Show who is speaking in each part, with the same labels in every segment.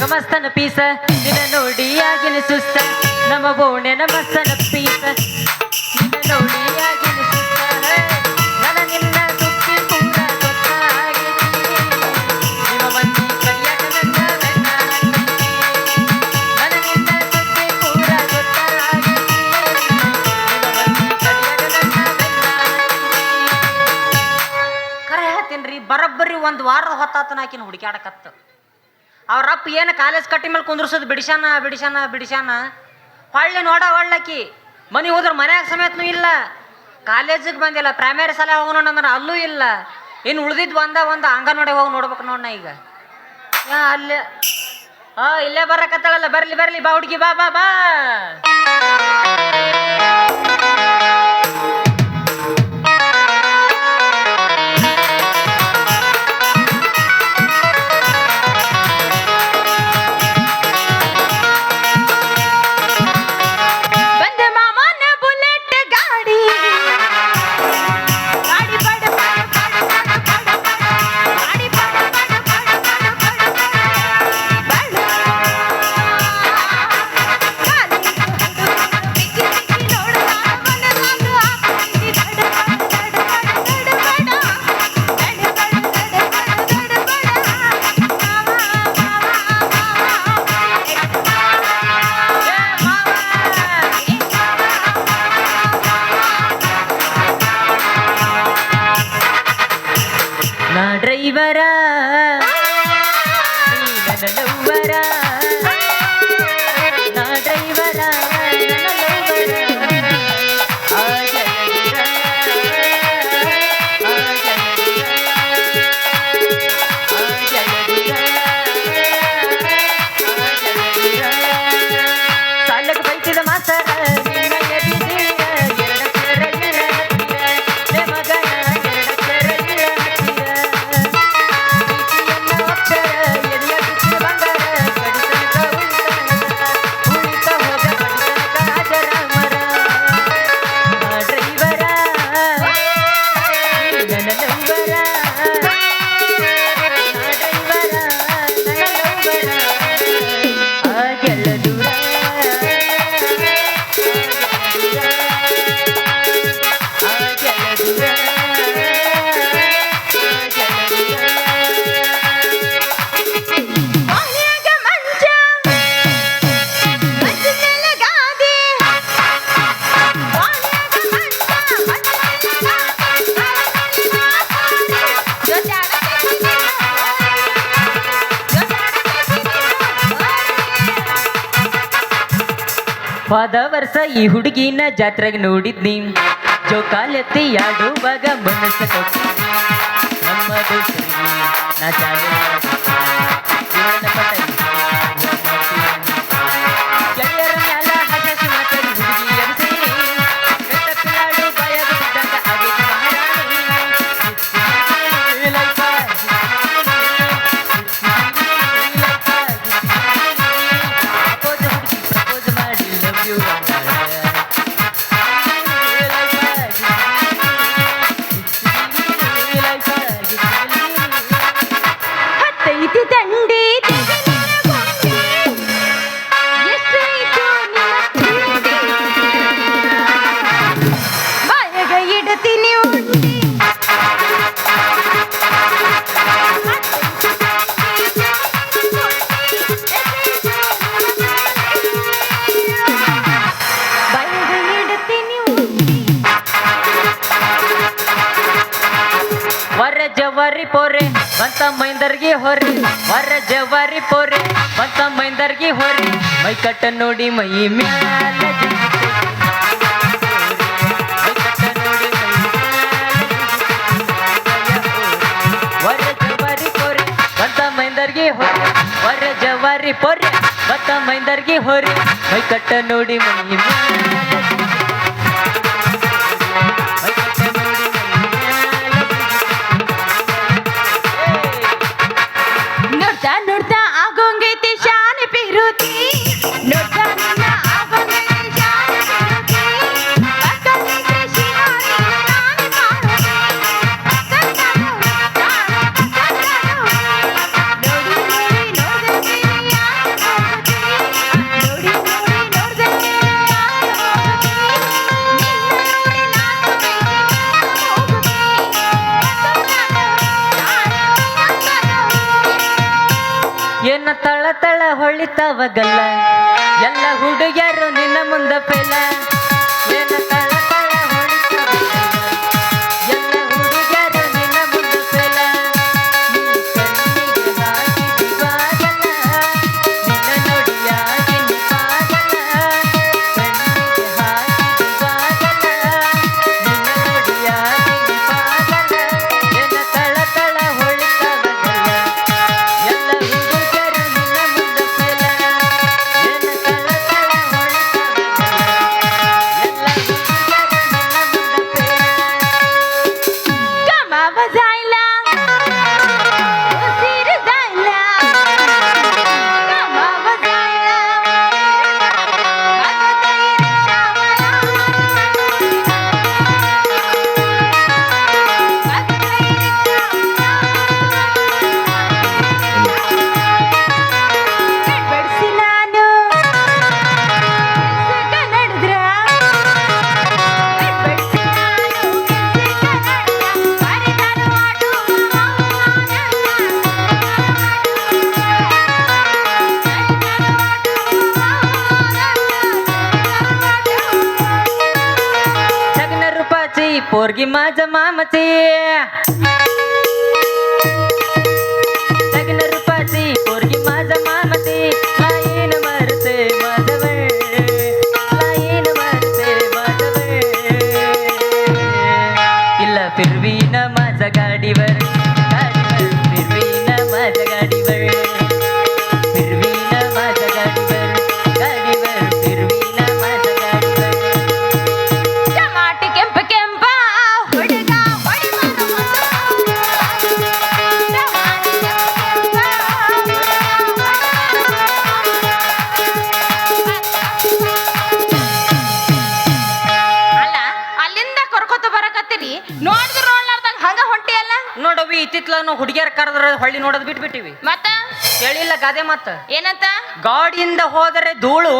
Speaker 1: ಓಣ್ಯಾಗ ಮಸ್ತನ ಪೀಸ. ನಿನ್ನ ನೋಡಿ ಆಗಿನ ಸುಸ್ತ. ನಮ್ಮ ಬೋಣೆ ನಮಸ್ತನ ಪೀಸ. ನಿನ್ನ ನೋಡಿ ಆಗಿನ ಸುಸ್ತ. ಬರೋಬ್ಬರಿ ಒಂದು ವಾರದ ಹೊತ್ತಾತನ ಆಕಿನ ಹುಡುಕ್ಯಾಡಕತ್ತ. ಅವ್ರಪ್ಪ ಏನು ಕಾಲೇಜ್ ಕಟ್ಟಿ ಮೇಲೆ ಕುಂದ್ರಸೋದು? ಬಿಡಿಸಾನ ಬಿಡಿಸಾನ ಬಿಡಿಸಾನ ಹೊಳ್ಳಿ ನೋಡ ಹೊಳ್ಳಕಿ ಮನೆ ಹೋದ್ರೆ ಮನ್ಯಾಗ ಸಮೇತನೂ ಇಲ್ಲ. ಕಾಲೇಜಿಗೆ ಬಂದಿಲ್ಲ. ಪ್ರೈಮರಿ ಶಾಲೆ ಹೋಗೋಣ ಅಂದ್ರೆ ಅಲ್ಲೂ ಇಲ್ಲ. ಇನ್ನು ಉಳ್ದಿದ್ದು ಒಂದ, ಒಂದು ಅಂಗನವಾಡಿ ಹೋಗಿ ನೋಡ್ಬೇಕು ನೋಡಣ ಈಗ. ಅಲ್ಲೇ. ಹಾಂ ಇಲ್ಲೇ ಬರಕತ್ತಾಳಲ್ಲ. ಬರಲಿ ಬರಲಿ, ಬಾ ಹುಡುಗಿ, ಬಾ ಬಾ ಬಾ. ನೀ ಹೋದ ವರ್ಷ ಈ ಹುಡುಗಿನ ಜಾತ್ರೆಗೆ ನೋಡಿದ್ನಿ. ಜೋಕಾಲೆತ್ತಿ ಆಡುವಾಗ ಮನಸ್ಸು ಕೊಟ್ಟಿದ್ನಿ ನಮ್ಮ ದೋಸ್ತರಿಗೆ ನಾ ಶಾಲೆ ಜವಾರಿ ಪೋರೆ ಬಂತ ಮೈಂದರ್ಗಿ ಹೊರಿ ವರ ಜವಾರಿ ಪೋರೆ ಬಂತ ಮೈಂದರ್ಗಿ ಹೊರಿ ಮೈ ಕಟ್ಟ ನೋಡಿ ಮೈ ಮ್ಯಾಲ ಮೈ ಕಟ್ಟ ನೋಡಿ ಮೈ ವರ ಜವಾರಿ ಪೋರೆ ಬಂತ ಮೈಂದರ್ಗಿ ಹೊರಿ ವರ ಜವಾರಿ ಪೋರೆ ಬಂತ ಮೈಂದರ್ಗಿ ಹೊರಿ ಮೈ ಕಟ್ಟ ನೋಡಿ ಮೈ ಮ್ಯಾಲ ಏನ ತಳ ತಳ ಹೊಳಿತಾವಗಲ್ಲ ಎಲ್ಲ ಹುಡುಗಿಯರು ನಿನ್ನ ಮುಂದೆ ಪೆಲ की मजमा मामाची ನೋಡವಿ ಇತ್ತಿತ್ಲ ನಾವು ಹುಡುಗಿಯರ್ ಕರೆದ್ರ ಹೊಳ್ಳಿ ನೋಡೋದ್ ಬಿಟ್ಬಿಟ್ಟಿವಿ.
Speaker 2: ಮತ್ತ?
Speaker 1: ಹೇಳಿಲ್ಲ ಗಾದೆ ಮತ್ತ?
Speaker 2: ಏನಂತ?
Speaker 1: ಗಾಡಿಯಿಂದ ಹೋದರೆ ಧೂಳು.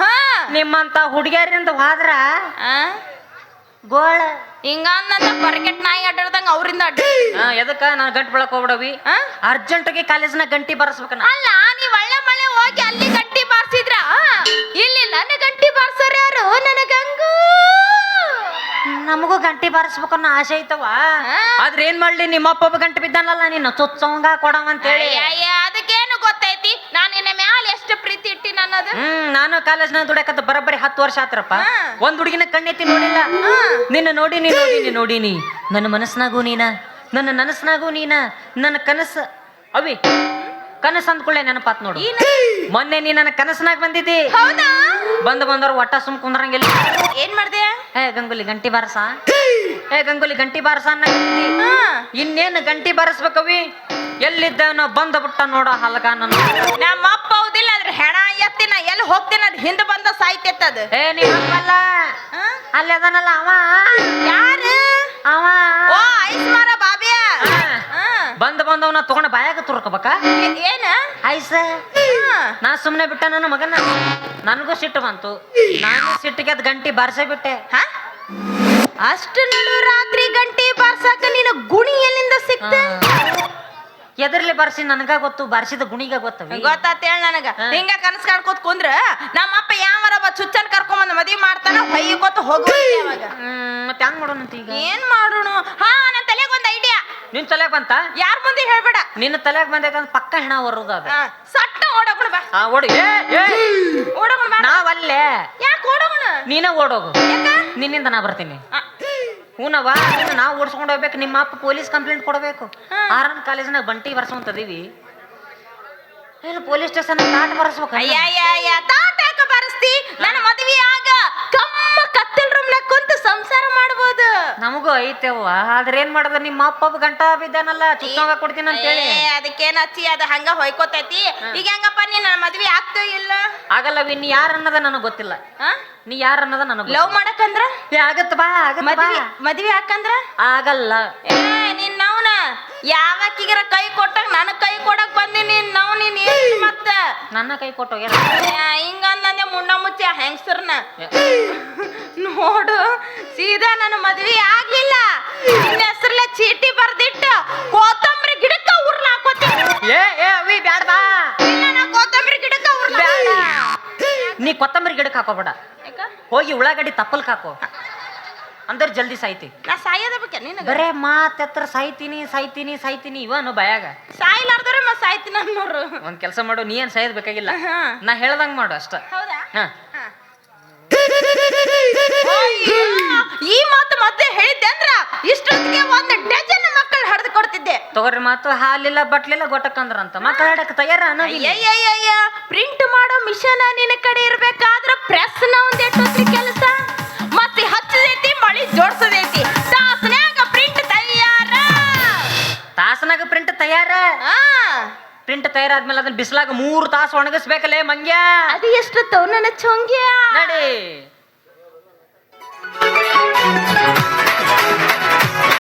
Speaker 2: ಹಾ.
Speaker 1: ನಿಮ್ಮಂತ ಹುಡುಗಿಯರಿಂದ ಹೋದ್ರ? ಗೋಳ.
Speaker 2: ಹಿಂಗಂದಂತ ಬರ್ಕೆಟ್ ನಾಯಿ ಅಡ್ಡಾಡ್ದಂಗ ಅವರಿಂದ ಅಡ್ಡ
Speaker 1: ಎದಕ್ಕ? ನಾನು ಗಂಟು ಬೆಳಕ್ ಹೋಗ್ಬಿಡವಿ.
Speaker 2: ಅರ್ಜೆಂಟ್
Speaker 1: ಅರ್ಜೆಂಟ್ಗೆ ಕಾಲೇಜ್ನ ಗಂಟಿ ಬರ್ಸ್ಬೇಕನ.
Speaker 2: ಅಲ್ಲ ನೀವ್ ಒಳ್ಳೆ ಮಳೆ ಹೋಗಿ ಅಲ್ಲಿ ಗಂಟಿ ಬಾರ್ಸಿದ್ರ? ಇಲ್ಲಿ ನನ್ನ ಗಂಟಿ ಬಾರಿಸೋರು ಯಾರು? ನನಗಂಗೂ
Speaker 1: ನಮಗೂ ಗಂಟಿ ಬಾರಿಸ್ಬೇಕನ್ನೋ ಆಸೆ ಐತವ ಆದ್ರೆ ಏನ್ ಮಾಡ್ಲಿ ನಿಮ್ಮಪ್ಪ ಗಂಟೆ ಬಿದ್ದಾನಲ್ಲ ನೀನು ಚುಚ್ಚವಂಗ ಕೊಡವ ಅಂತೇಳಿ.
Speaker 2: ಅಯ್ಯ ಅದಕ್ಕೇನು ಗೊತ್ತೈತಿ? ನಾನು ನಿನ್ನ ಮ್ಯಾಲ ಎಷ್ಟು ಪ್ರೀತಿ ಇಟ್ಟಿ ನನ್ನದು
Speaker 1: ಹ್ಮ್ ನಾನು ಕಾಲೇಜ್ನಾಗ ದುಡಕತ್ತ ಬರೋಬ್ಬರಿ ಹತ್ತು ವರ್ಷ ಆತ್ರಪ್ಪ. ಒಂದ್ ಹುಡುಗಿನ ಕಣ್ಣೆತ್ತಿ ನೋಡಿಲ್ಲ? ನಿನ್ನ ನೋಡಿನಿ ನೋಡಿನಿ ನೋಡಿನಿ. ನನ್ನ ಮನಸ್ನಾಗೂ ನೀನ ನನ್ನ ನನಸ್ನಾಗೂ ನೀನ ನನ್ನ ಕನಸು ಅವಿ ಕನಸು ಅಂದ್ಕೊಳ್ಳೆ ನೆನಪಾತ್ ನೋಡು? ಮೊನ್ನೆ ನೀ ನನ್ನ ಕನಸ್ನಾಗ ಬಂದಿದ್ದಿ.
Speaker 2: ಹೌದಾ?
Speaker 1: ಬಂದು ಬಂದವ್ರು ಒಟ್ಟ ಸುಮ್ ಕುಂದ್ರಂಗಿಲ್ಲ
Speaker 2: ಏನ್ ಮಾಡ್ದೆ?
Speaker 1: ಏ ಗಂಗುಲಿ ಗಂಟಿ ಬಾರಸ. ಏ ಗಂಗುಲಿ ಗಂಟಿ ಬಾರಸ. ಇನ್ನೇನು ಗಂಟಿ ಬಾರಿಸ್ಬೇಕವಿ ಎಲ್ಲಿದ್ದವನ ಬಂದ ಬಿಟ್ಟ ನೋಡ ಹಲಗ ನನ್ನ.
Speaker 2: ನಮ್ಮ ಅಪ್ಪ ಹೌದಿಲ್ಲ ಅದ್ರ ಹೆಣ ಎತ್ತಿನ ಎಲ್ಲಿ ಹೋಗ್ತೀನಿ ಅದ್ ಹಿಂದೆ ಬಂದ ಸಾಯ್ತೈತದ
Speaker 1: ಏ ನೀವ್ ಹಂಗಲ್ಲ. ಅಲ್ಲಿ ಅದನಲ್ಲ ಅವ.
Speaker 2: ಯಾರು?
Speaker 1: ಅವ.
Speaker 2: ಓ ಐಸ್ ಮಾರ ಬಾಬಿಯ.
Speaker 1: ಬಂದ್ ಬಂದವನ ತಗೊಂಡ ಬಾಯಾಗ ತುರ್ಕೋಬೇಕ?
Speaker 2: ಏನ?
Speaker 1: ಐಸ
Speaker 2: ಹಾ.
Speaker 1: ನಾ ಸುಮ್ಮನೆ ಬಿಟ್ಟ ನನ್ನ ಮಗನ. ನನಗೂ ಸಿಟ್ಟು ಬಂತು. ನಾನು ಸಿಟ್ಟಿಗೆ ಅದ್ ಗಂಟಿ ಬಾರಿಸೇ ಬಿಟ್ಟೆ.
Speaker 2: ಹಾ? ಅಷ್ಟು ನಡು ರಾತ್ರಿ ಗಂಟಿ ಬಾರ್ಸಾಕ ನೀನು ಗುಣಿ ಎಲ್ಲಿಂದ ಸಿಕ್ತ?
Speaker 1: ಎದರ್ಲಿ ಬರ್ಸಿ ನನಗ ಗೊತ್ತು ಬರ್ಸಿದ ಗುಣಿಗ ಗೊತ್ತ
Speaker 2: ಗೊತ್ತಾತ ಹೇಳ ನನಗ. ಹಿಂಗ ಕನಸ್ ಕಾಡ್ಕೋತ್ ಕುಂದ್ರ ನಮ್ಮ ಅಪ್ಪ ಯಾವರ ಚುಚ್ಚನ್ ಕರ್ಕೊಂಬಂದ್ ಮದ್ವಿ ಮಾಡ್ತಾನ ಹೊಯ್ಕೊತ ಗೊತ್ತು
Speaker 1: ಹೋಗ ಮತ್ತೆ ಹೆಂಗ್ ಮಾಡೋಣ ಈಗ?
Speaker 2: ಏನ್ ಮಾಡೋಣ? ಹಾ ನನ್ನ ತಲೆಗೆ ಒಂದ್ ಐಡಿಯಾ
Speaker 1: ನಿನ್ ತಲೆಗ್ ಬಂತ?
Speaker 2: ಯಾರ ಮುಂದೆ ಹೇಳ್ಬೇಡ.
Speaker 1: ನಿನ್ನ ತಲೆಗ್ ಬಂದೈತೆ ಅಂತ ಪಕ್ಕ ಹೆಣ ಬರುದು ಅದು.
Speaker 2: ಸಟ್ಟ ಓಡೋಗಣ ಬಾ.
Speaker 1: ಆ ಓಡಿ.
Speaker 2: ಓಡೋಗುಣ ಬಾ.
Speaker 1: ನಾವಲ್ಲೇ.
Speaker 2: ಯಾಕೆ ಓಡೋಗಣ?
Speaker 1: ನೀನೇ ಓಡೋಗು. ನಿನ್ನಿಂದ ನಾ ಬರ್ತೀನಿ. ಹೂನವ್ವ ನಾವು ಓಡಿಸ್ಕೊಂಡು ಹೋಗ್ಬೇಕು ನಿಮ್ಮ ಅಪ್ಪ ಪೊಲೀಸ್ ಕಂಪ್ಲೇಂಟ್ ಕೊಡಬೇಕು. ಆರನ್ ಕಾಲೇಜ್ನಾಗ ಬಂಟಿ ಬರ್ಸೋಂತದೀವಿ ಏನು ಪೊಲೀಸ್ ಸ್ಟೇಷನ್ ಕಾಟ್ ಬರ್ಸ್ಬೇಕು
Speaker 2: ಅಯ್ಯ ಅಯ್ಯ ಯಾಕೆ ಬರಸ್ತಿ? ನನ್ನ ಮದುವೆ ಆಗ ರೂಮ್ನಾಗ ಕುಂತು ಸಂಸಾರ ಮಾಡ್ಬೋದು.
Speaker 1: ನಮಗೂ ಐತೆವ್ವ. ಆದ್ರೆ ಏನ್ ಮಾಡೋದು? ನಿಮ್ಮ ಅಪ್ಪ ಗಂಟ ಬಿದ್ದಾನಲ್ಲ ಚುಚ್ಚಂಗ ಕೊಡ್ತೀನಿ ಅಂತೇಳಿ.
Speaker 2: ಏ, ಅದಕ್ಕೇನ್ ಹಚ್ಚಿ ಅದ ಹಂಗ ಹೊಯ್ಕೋತೈತಿ. ಈಗ ಹೆಂಗಪ್ಪ ನೀ ನನ್ನ ಮದ್ವಿ ಆಗ್ತೋ ಇಲ್ಲ?
Speaker 1: ಆಗಲ್ಲವಿ ನೀ ಯಾರು ಅನ್ನೋದ ನನಗೆ ಗೊತ್ತಿಲ್ಲ. ನೀ ಯಾರು ಅನ್ನೋದ ನನಗೆ
Speaker 2: ಲವ್ ಮಾಡಕಂದ್ರ
Speaker 1: ಆಗತ್ತ ಬಾ ಆಗತ್ತ
Speaker 2: ಮದ್ವಿ ಮದ್ವಿ ಹಾಕಂದ್ರ?
Speaker 1: ಆಗಲ್ಲ.
Speaker 2: ಏ ನಿನ್ ಯಾವಾಕಿಗರ ಕೈ ಕೊಟ್ಟಾಗ ನನ್ನ ಕೈ ಕೊಡಕ್ ಬಂದಿನಿ ನಾವು ನೀನ್ ಏನ್ ಮತ್ತ?
Speaker 1: ನನ್ನ ಕೈ ಕೊಟ್ಟೋಗ್ಯಾರ
Speaker 2: ಹಿಂಗಂದಂದೆ ಮುಂಡ ಮುಚ್ಚಿ ಹೆಂಗಸರ್ನ ನೋಡು ಸೀದಾ ನನ್ನ ಮದ್ವಿ ಆಗ್ಲಿಲ್ಲ ನಿನ್ನ ಹೆಸರ್ಲೆ ಚೀಟಿ ಬರ್ದಿಟ್ಟ ಕೋತಂಬರಿ ಗಿಡಕ್ಕ ಉರ್ಲ್ ಹಾಕೋತೀನಿ.
Speaker 1: ಏ ಏ ಅವಿ ಬ್ಯಾಡ್ದ ಇಲ್ಲ ನಾ ಕೋತಂಬರಿ ಗಿಡಕ್ಕ ಉರ್ಲ್ ನೀ ಕೊತ್ತಂಬರಿ ಗಿಡಕ್ಕೆ ಹಾಕೋಬೇಡ. ಹೋಗಿ ಉಳ್ಳಾಗಡ್ಡಿ ತಪ್ಪಲ್ಕ ಹಾಕೋ. ಅಂದ್ರೆ ಜಲ್ದಿ ಸಾಯ್ತಿ.
Speaker 2: ನಾ ಸಾಯೋದ ಬಗ್ಗೆ ನಿನಗ?
Speaker 1: ಬರೇ ಮಾತೆತ್ರ ಸಾಯ್ತೀನಿ ಸಾಯ್ತೀನಿ ಸಾಯ್ತೀನಿ ಇವನು ಭಯಾಗ
Speaker 2: ಸಾಯ್ಲಾರ್ದವ್ರೆ ಮತ್ತೆ ಸಾಯ್ತೀನಿ ಅನ್ನೋರು.
Speaker 1: ಒಂದ್ ಕೆಲಸ ಮಾಡು ನೀ ಏನ್ ಸಾಯದ್ ಬೇಕಾಗಿಲ್ಲ. ನಾ ಹೇಳ್ದಂಗ್ ಮಾಡು ಅಷ್ಟ.
Speaker 2: ಹೌದಾ?
Speaker 1: ಹಾ.
Speaker 2: ಹಾ. ಈ ಮಾತು ಮತ್ತೆ ಹೇಳಿದ್ದೆ ಅಂದ್ರ ಇಷ್ಟೊತ್ತಿಗೆ ಒಂದು ಡಜನ್ ಮಕ್ಕಳು ಹಡ್ದು ಕೊಡ್ತಿದ್ದೆ.
Speaker 1: ತಗೋರಿ ಮಾತು ಹಾಲಿಲ್ಲ ಬಟ್ಲಿಲ್ಲ ಗೊಟ್ಟಕ್ಕಂದ್ರಂತ ಮಾತಾಡಕ್ ತಯಾರ
Speaker 2: ಪ್ರಿಂಟ್ ಮಾಡೋ ಮಿಷನ್ ನಿನ್ನ ಕಡೆ ಇರ್ಬೇಕಾದ್ರ ಪ್ರೆಸ್ನ ಒಂದ್ ಎಟ್ಟೊತ್ತಿ
Speaker 1: ತಯಾರಾದ್ಮೇಲೆ ಅದನ್ನ ಬಿಸಿಲಾಗ ಮೂರು ತಾಸು ಒಣಗಿಸ್ಬೇಕಲ್ಲೇ ಮಂಗ್ಯ?
Speaker 2: ಅದು ಎಷ್ಟು ನನ್ನ ಚೊಂಗ್ಯ?
Speaker 1: ನಡಿ.